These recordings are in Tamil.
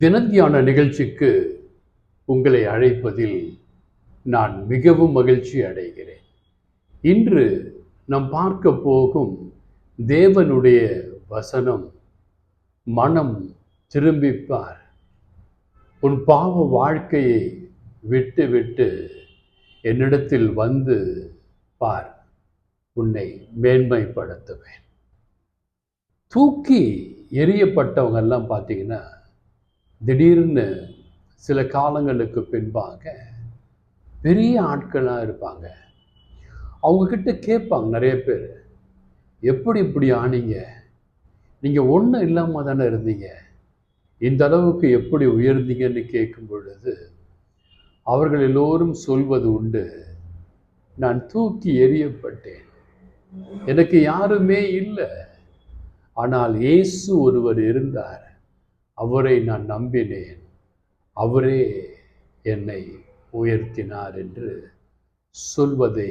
தினத்தியான நிகழ்ச்சிக்கு உங்களை அழைப்பதில் நான் மிகவும் மகிழ்ச்சி அடைகிறேன். இன்று நாம் பார்க்க போகும் தேவனுடைய வசனம் மனம் திரும்பிப்பார். உன் பாவ வாழ்க்கையை விட்டு விட்டு என்னிடத்தில் வந்து பார். உன்னை மேன்மைப்படுத்துவேன். தூக்கி எரியப்பட்டவங்கெல்லாம் பார்த்தீங்கன்னா திடீர்னு சில காலங்களுக்கு பின்பாக பெரிய ஆட்களாக இருப்பாங்க. அவங்கக்கிட்ட கேட்பாங்க நிறைய பேர் எப்படி இப்படி ஆனீங்க? நீங்கள் ஒன்றும் இல்லாமல் தானே இருந்தீங்க. இந்த அளவுக்கு எப்படி உயர்ந்தீங்கன்னு கேட்கும் பொழுது அவர்கள் எல்லோரும் சொல்வது உண்டு நான் தூக்கி எறியப்பட்டேன். எனக்கு யாருமே இல்லை. ஆனால் இயேசு ஒருவர் இருந்தார். அவரை நான் நம்பினேன். அவரே என்னை உயர்த்தினார் என்று சொல்வதை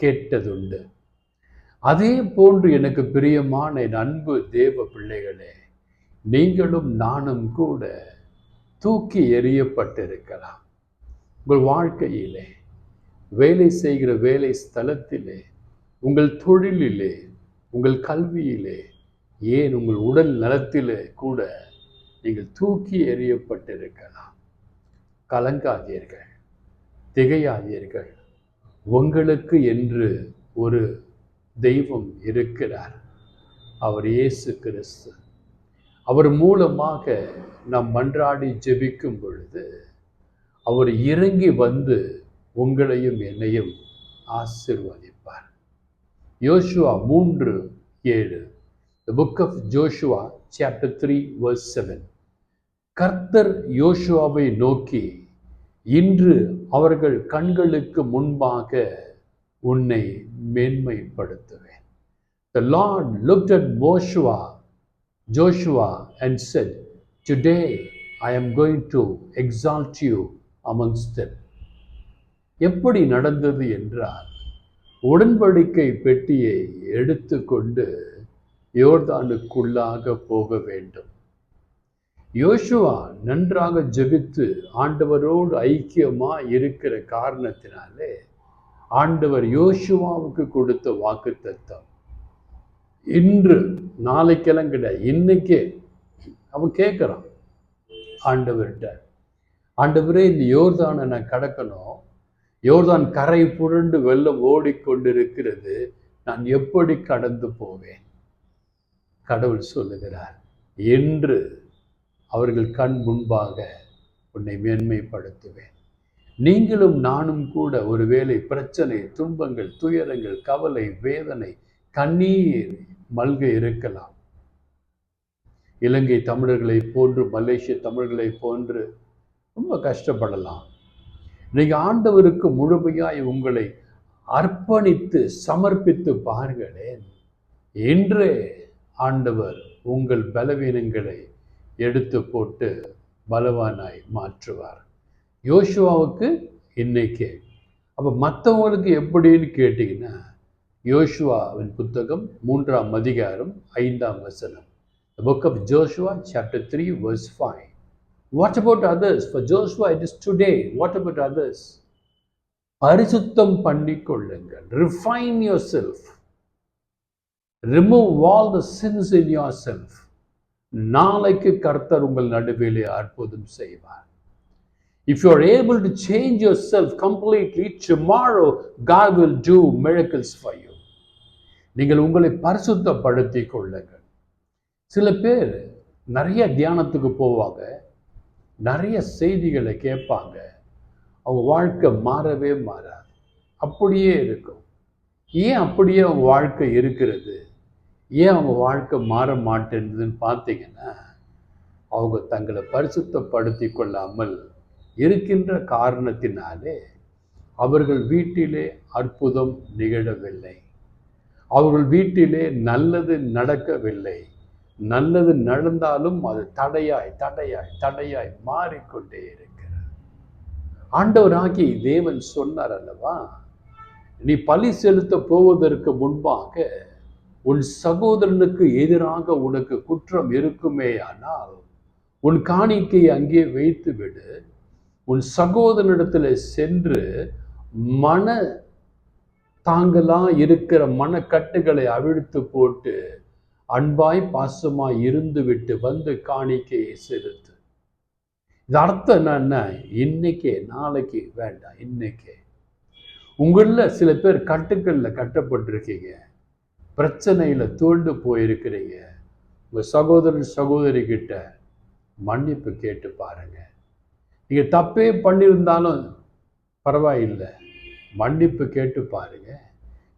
கேட்டதுண்டு. அதே போன்று எனக்கு பிரியமான என் அன்பு தேவ பிள்ளைகளே நீங்களும் நானும் கூட தூக்கி எறியப்பட்டிருக்கலாம். உங்கள் வாழ்க்கையிலே வேலை செய்கிற வேலை ஸ்தலத்திலே உங்கள் தொழிலிலே உங்கள் கல்வியிலே ஏன் உங்கள் உடல் நலத்திலே கூட நீங்கள் தூக்கி எறியப்பட்டிருக்கலாம். கலங்காதீர்கள். திகையாதீர்கள். உங்களுக்கு என்று ஒரு தெய்வம் இருக்கிறார். அவர் இயேசு கிறிஸ்து. அவர் மூலமாக நாம் மன்றாடி ஜெபிக்கும் பொழுது அவர் இறங்கி வந்து உங்களையும் என்னையும் ஆசிர்வதிப்பார். யோசுவா மூன்று ஏழு. The book of Joshua chapter three verse seven கர்த்தர் யோசுவாவை நோக்கி இன்று அவர்கள் கண்களுக்கு முன்பாக உன்னை மேன்மைப்படுத்துவேன். The lord looked at மோஷுவா Joshua and said today I am going to exalt you amongst them. எப்படி நடந்தது என்றால் உடன்படிக்கை பெட்டியை எடுத்துக்கொண்டு யோர்தானுக்குள்ளாக போக வேண்டும். யோசுவா நன்றாக ஜெபித்து ஆண்டவரோடு ஐக்கியமாக இருக்கிற காரணத்தினாலே ஆண்டவர் யோசுவாவுக்கு கொடுத்த வாக்கு தத்தம் இன்று நாளைக்கெல்லாம் கிடையாது. இன்னைக்கே அவன் கேட்குறான். ஆண்டவர்கிட்ட ஆண்டவரே இந்த யோர்தானை நான் கடக்கணும். யோர்தான் கரை புரண்டு வெள்ளம் ஓடிக்கொண்டிருக்கிறது. நான் எப்படி கடந்து போவேன்? கடவுள் சொல்லுகிறார் என்று அவர்கள் கண் முன்பாக உன்னை மேன்மைப்படுத்துவேன். நீங்களும் நானும் கூட ஒருவேளை பிரச்சனை துன்பங்கள் துயரங்கள் கவலை வேதனை கண்ணீர் மல்க இருக்கலாம். இலங்கை தமிழர்களை போன்று மலேசிய தமிழர்களை போன்று ரொம்ப கஷ்டப்படலாம். நீங்கள் ஆண்டவருக்கு முழுமையாய் உங்களை அர்ப்பணித்து சமர்ப்பித்து பாருங்களேன். என்றே ஆண்டவர் உங்கள் பலவீனங்களை எடுத்து போட்டு பலவானாய் மாற்றுவார் யோசுவாவுக்கு இன்னைக்கு அப்போ மற்றவங்களுக்கு எப்படின்னு கேட்டிங்கன்னா யோசுவாவின் புத்தகம் மூன்றாம் அதிகாரம் ஐந்தாம் வசனம் The book of Joshua, chapter 3, verse 5. What about others? For Joshua, it is today. What about others? பரிசுத்தம் பண்ணிக்கொள்ளுங்கள் refine yourself remove all the sins in yourself நாளைக்கு கர்த்தர் உங்கள் நடுவிலே அற்புதம் செய்வார். If you are able to change yourself completely, tomorrow God will do miracles for you. நீங்கள் உங்களை பரிசுத்தப்படுத்தி கொள்ளுங்கள். சில பேர் நிறைய தியானத்துக்கு போவாங்க நிறைய செய்திகளை கேட்பாங்க அவங்க வாழ்க்கை மாறவே மாறாது. அப்படியே இருக்கும். ஏன் அப்படியே அவங்க வாழ்க்கை இருக்கிறது? ஏன் அவங்க வாழ்க்கை மாற மாட்டேன்றதுன்னு பார்த்தீங்கன்னா அவங்க தங்களை பரிசுத்தப்படுத்தி கொள்ளாமல் இருக்கின்ற காரணத்தினாலே அவர்கள் வீட்டிலே அற்புதம் நிகழவில்லை. அவர்கள் வீட்டிலே நல்லது நடக்கவில்லை. நல்லது நடந்தாலும் அது தடையாய் தடையாய் தடையாய் மாறிக்கொண்டே இருக்கிறது. ஆண்டவராகி தேவன் சொன்னார் அல்லவா நீ பலி செலுத்த போவதற்கு முன்பாக உன் சகோதரனுக்கு எதிராக உனக்கு குற்றம் இருக்குமேயானால் உன் காணிக்கையை அங்கே வைத்து விடு உன் சகோதரனிடத்தில் சென்று மன தாங்களா இருக்கிற மனக்கட்டுகளை அவிழ்த்து போட்டு அன்பாய் பாசமாய் இருந்து விட்டு வந்து காணிக்கையை செலுத்து. இது அர்த்தம் என்னன்னா? இன்னைக்கே நாளைக்கு வேண்டாம் இன்னைக்கே. உங்களில் சில பேர் கட்டுக்களில் கட்டப்பட்டிருக்கீங்க. பிரச்சனையில் தூண்டு போயிருக்கிறீங்க. உங்கள் சகோதரன் சகோதரி கிட்ட மன்னிப்பு கேட்டு பாருங்க. நீங்கள் தப்பே பண்ணியிருந்தாலும் பரவாயில்லை. மன்னிப்பு கேட்டு பாருங்க.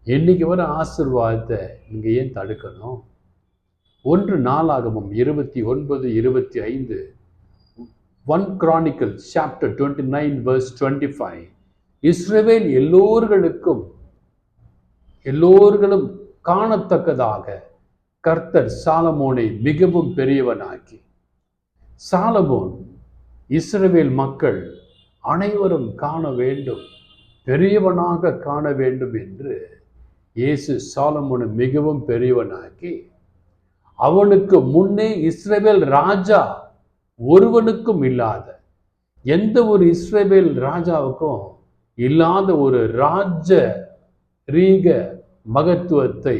இன்னைக்கு வர ஆசிர்வாதத்தை நீங்கள் ஏன் தடுக்கணும்? ஒன்று நாளாகமும் இருபத்தி ஒன்பது இருபத்தி ஐந்து one chronicle chapter twenty nine verse twenty five இஸ்ரேவேல் எல்லோர்களுக்கும் எல்லோர்களும் காணத்தக்கதாக கர்த்தர் சாலமோனை மிகவும் பெரியவனாக்கி. சாலமோன் இஸ்ரவேல் மக்கள் அனைவரும் காண வேண்டும் பெரியவனாக காண வேண்டும் என்று இயேசு சாலமோனை மிகவும் பெரியவனாக்கி அவனுக்கு முன்னே இஸ்ரவேல் ராஜா ஒருவனுக்கும் இல்லாத எந்த ஒரு இஸ்ரவேல் ராஜாவுக்கும் இல்லாத ஒரு ராஜ ரீக மகத்துவத்தை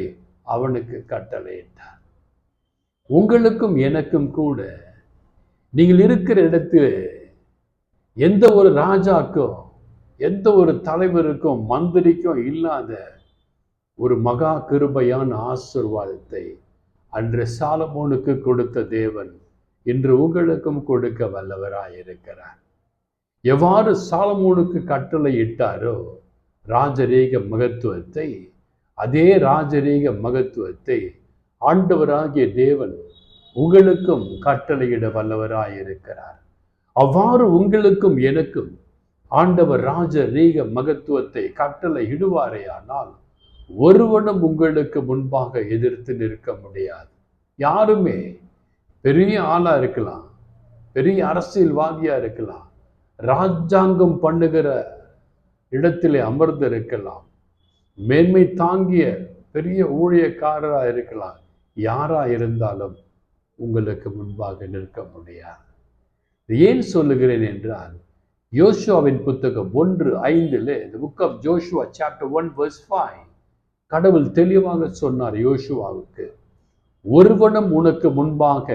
அவனுக்கு கட்டளையிட்டார். உங்களுக்கும் எனக்கும் கூட நீங்கள் இருக்கிற இடத்தில் எந்த ஒரு ராஜாக்கும் எந்த ஒரு தலைவருக்கும் மந்திரிக்கும் இல்லாத ஒரு மகா கிருபையான ஆசிர்வாதத்தை அன்று சாலமோனுக்கு கொடுத்த தேவன் இன்று உங்களுக்கும் கொடுக்க வல்லவராயிருக்கிறார். எவ்வாறு சாலமோனுக்கு கட்டளை இட்டாரோ ராஜரீக மகத்துவத்தை அதே ராஜரீக மகத்துவத்தை ஆண்டவராகிய தேவன் உங்களுக்கும் கட்டளையிட வல்லவராயிருக்கிறார். அவ்வாறு உங்களுக்கும் எனக்கும் ஆண்டவர் ராஜரீக மகத்துவத்தை கட்டளை இடுவாரேயானால் ஒருவனும் உங்களுக்கு முன்பாக எதிர்த்து நிற்க முடியாது. யாருமே பெரிய ஆளா இருக்கலாம் பெரிய அரசியல்வாதியா இருக்கலாம் ராஜாங்கம் பண்ணுகிற இடத்திலே அமர்ந்து இருக்கலாம் மேன்மை தாங்கிய பெரிய ஊழியக்காரரா இருக்கலாம். யாரா இருந்தாலும் உங்களுக்கு முன்பாக நிற்க முடியாது. ஏன் சொல்லுகிறேன் என்றால் யோசுவாவின் புத்தகம் ஒன்று ஐந்தில் book of of Joshua chapter one verse five கடவுள் தெளிவாக சொன்னார் யோசுவாவுக்கு ஒருவனும் உனக்கு முன்பாக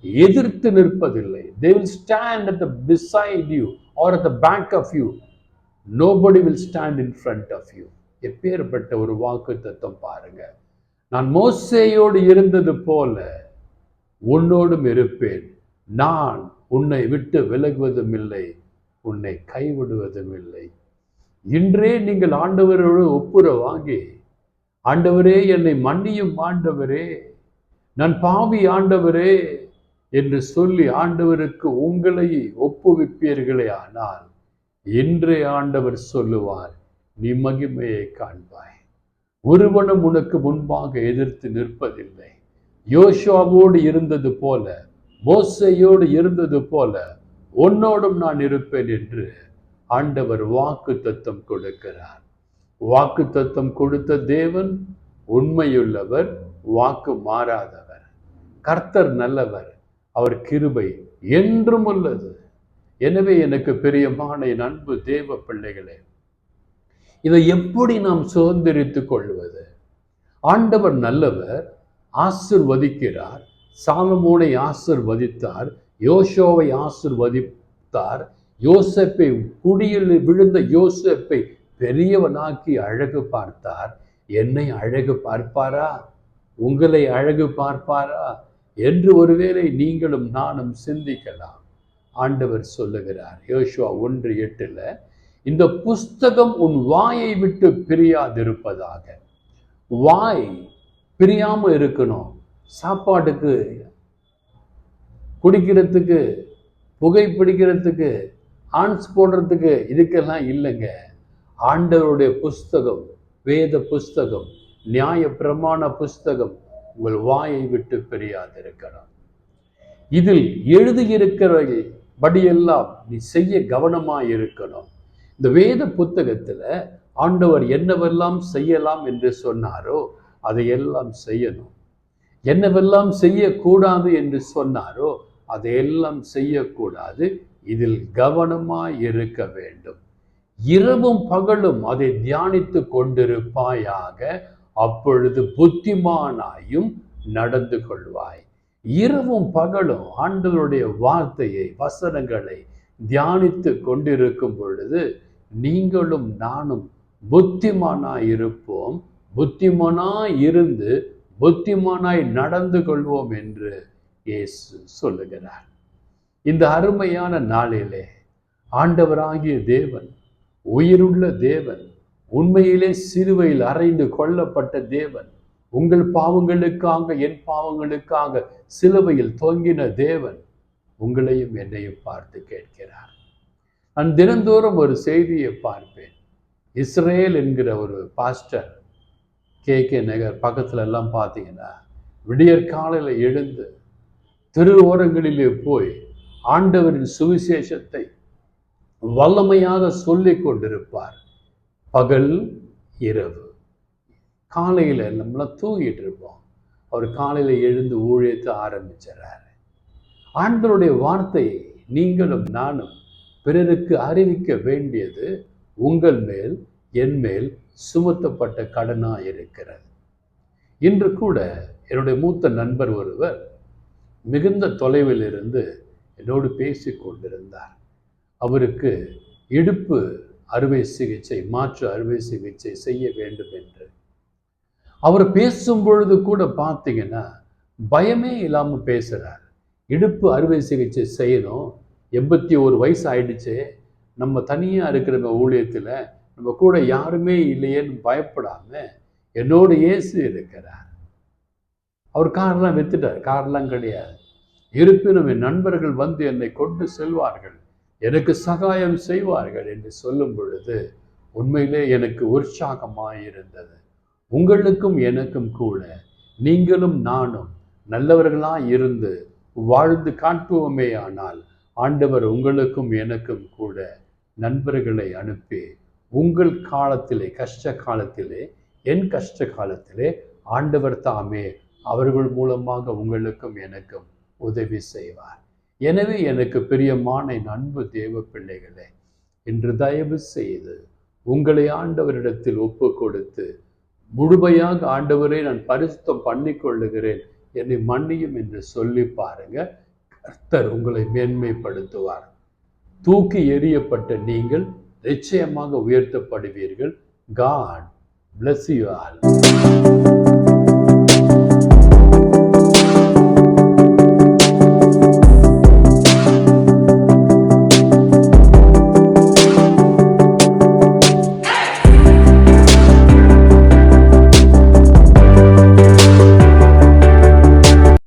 எதிர்த்து நிற்பதில்லை. They will stand at the beside you are at the back of you nobody will stand in front of you எப்பேற்பட்ட ஒரு வாக்கு தத்துவம் பாருங்க. நான் மோசையோடு இருந்தது போல உன்னோடும் இருப்பேன். நான் உன்னை விட்டு விலகுவதும் இல்லை உன்னை கைவிடுவதும் இல்லை. இன்றே நீங்கள் ஆண்டவரோடு ஒப்புர வாங்கி ஆண்டவரே என்னை மன்னியும் ஆண்டவரே நான் பாவி ஆண்டவரே என்று சொல்லி ஆண்டவருக்கு உங்களை ஒப்புவிப்பீர்களே ஆனால் இன்றே ஆண்டவர் சொல்லுவார் நீ மகிமையை காண்பாய். ஒருவனும் உனக்கு முன்பாக எதிர்த்து நிற்பதில்லை. யோசுவாவோடு இருந்தது போல மோசையோடு இருந்தது போல உன்னோடும் நான் இருப்பேன் என்று ஆண்டவர் வாக்கு தத்தம் கொடுக்கிறார். வாக்கு தத்தம் கொடுத்த தேவன் உண்மையுள்ளவர் வாக்கு மாறாதவர். கர்த்தர் நல்லவர் அவர் கிருபை என்றும் உள்ளது. எனவே எனக்கு பெரியமான என் அன்பு தேவ பிள்ளைகளே இதை எப்படி நாம் சுதந்திரித்து கொள்வது? ஆண்டவர் நல்லவர் ஆசிர்வதிக்கிறார். சாலமோனை ஆசிர்வதித்தார் யோசோவை ஆசிர்வதித்தார். யோசப்பை குடியில் விழுந்த யோசப்பை பெரியவனாக்கி அழகு பார்த்தார். என்னை அழகு பார்ப்பாரா? உங்களை அழகு பார்ப்பாரா? என்று ஒருவேளை நீங்களும் நானும் சிந்திக்கலாம். ஆண்டவர் சொல்லுகிறார் யோசுவா ஒன்று எட்டில் இந்த புஸ்தகம் உன் வாயை விட்டு பிரியாதிருப்பதாக. வாய் பிரியாம இருக்கணும். சாப்பாட்டுக்கு குடிக்கிறதுக்கு புகை பிடிக்கிறதுக்கு ஆன்ஸ் போடுறதுக்கு இதுக்கெல்லாம் இல்லைங்க. ஆண்டவருடைய புஸ்தகம் வேத புஸ்தகம் நியாய பிரமாண புஸ்தகம் உங்கள் வாயை விட்டு பிரியாதிருக்கணும். இதில் எழுதியிருக்கிற படியெல்லாம் நீ செய்ய கவனமாக இருக்கணும் இந்த வேத புத்தகத்தில் ஆண்டவர் என்னவெல்லாம் செய்யலாம் என்று சொன்னாரோ அதையெல்லாம் செய்யணும். என்னவெல்லாம் செய்யக்கூடாது என்று சொன்னாரோ அதையெல்லாம் செய்யக்கூடாது. இதில் கவனமாய் இருக்க வேண்டும். இரவும் பகலும் அதை தியானித்து கொண்டிருப்பாயாக அப்பொழுது புத்திமானாயும் நடந்து கொள்வாய். இரவும் பகலும் ஆண்டவருடைய வார்த்தையை வசனங்களை தியானித்து கொண்டிருக்கும் பொழுது நீங்களும் நானும் புத்திமானாய் இருப்போம். புத்திமானாய் இருந்து புத்திமானாய் நடந்து கொள்வோம் என்று இயேசு சொல்லுகிறார். இந்த அருமையான நாளிலே ஆண்டவராகிய தேவன் உயிருள்ள தேவன் உண்மையிலே சிலுவையில் அறைந்து கொல்லப்பட்ட தேவன் உங்கள் பாவங்களுக்காக என் பாவங்களுக்காக சிலுவையில் தொங்கின தேவன் உங்களையும் என்னையும் பார்த்து கேட்கிறார். நான் தினந்தோறும் ஒரு செய்தியை பார்ப்பேன். இஸ்ரேல் என்கிற ஒரு பாஸ்டர் கே கே நகர் பக்கத்துல எல்லாம் பார்த்தீங்கன்னா விடியற் காலையில் எழுந்து தெரு ஓரங்களிலே போய் ஆண்டவரின் சுவிசேஷத்தை வல்லமையாக சொல்லி கொண்டிருப்பார். பகல் இரவு. காலையில் நம்மளாம் தூங்கிட்டு இருப்போம். அவர் காலையில் எழுந்து ஊழியத்தை ஆரம்பிச்சிடறாரு. ஆண்டவருடைய வார்த்தையை நீங்களும் நானும் பிறருக்கு அறிவிக்க வேண்டியது உங்கள் மேல் என் மேல் சுமத்தப்பட்ட கடனாக இருக்கிறது இன்று கூட என்னுடைய மூத்த நண்பர் ஒருவர் மிகுந்த தொலைவில் இருந்து என்னோடு பேசி கொண்டிருந்தார். அவருக்கு இடுப்பு அறுவை சிகிச்சை மாற்று அறுவை சிகிச்சை செய்ய வேண்டும் என்று. அவர் பேசும் பொழுது கூட பார்த்தீங்கன்னா பயமே இல்லாமல் பேசுகிறார் இடுப்பு அறுவை சிகிச்சை செய்யணும் எண்பத்தி ஒரு வயசு ஆயிடுச்சு நம்ம தனியாக இருக்கிற ஊழியத்தில் நம்ம கூட யாருமே இல்லையேன்னு பயப்படாமல் என்னோட இயேசு இருக்கிறார். அவர் கார்லாம் வித்துட்டார். கார்லாம் கிடையாது. இருப்பினும் என் நண்பர்கள் வந்து என்னை கொண்டு செல்வார்கள். எனக்கு சகாயம் செய்வார்கள் என்று சொல்லும் பொழுது உண்மையிலே எனக்கு உற்சாகமாக இருந்தது உங்களுக்கும் எனக்கும் கூட நீங்களும் நானும் நல்லவர்களாக இருந்து வாழ்ந்து காட்டுவோமே ஆனால் ஆண்டவர் உங்களுக்கும் எனக்கும் கூட நண்பர்களை அனுப்பி உங்கள் காலத்திலே கஷ்ட காலத்திலே என் கஷ்ட காலத்திலே ஆண்டவர் தாமே அவர்கள் மூலமாக உங்களுக்கும் எனக்கும் உதவி செய்வார். எனவே எனக்கு பிரியமான என் அன்பு தேவ பிள்ளைகளே இன்று தயவு செய்து உங்களை ஆண்டவரிடத்தில் ஒப்பு கொடுத்து முழுமையாக ஆண்டவரை நான் பரிசுத்தம் பண்ணி கொள்ளுகிறேன் என்னை மன்னியும் என்று சொல்லி பாருங்க. கர்த்தர் உங்களை மேன்மைப்படுத்துவார். தூக்கி எறியப்பட்ட நீங்கள் நிச்சயமாக உயர்த்தப்படுவீர்கள். God bless you all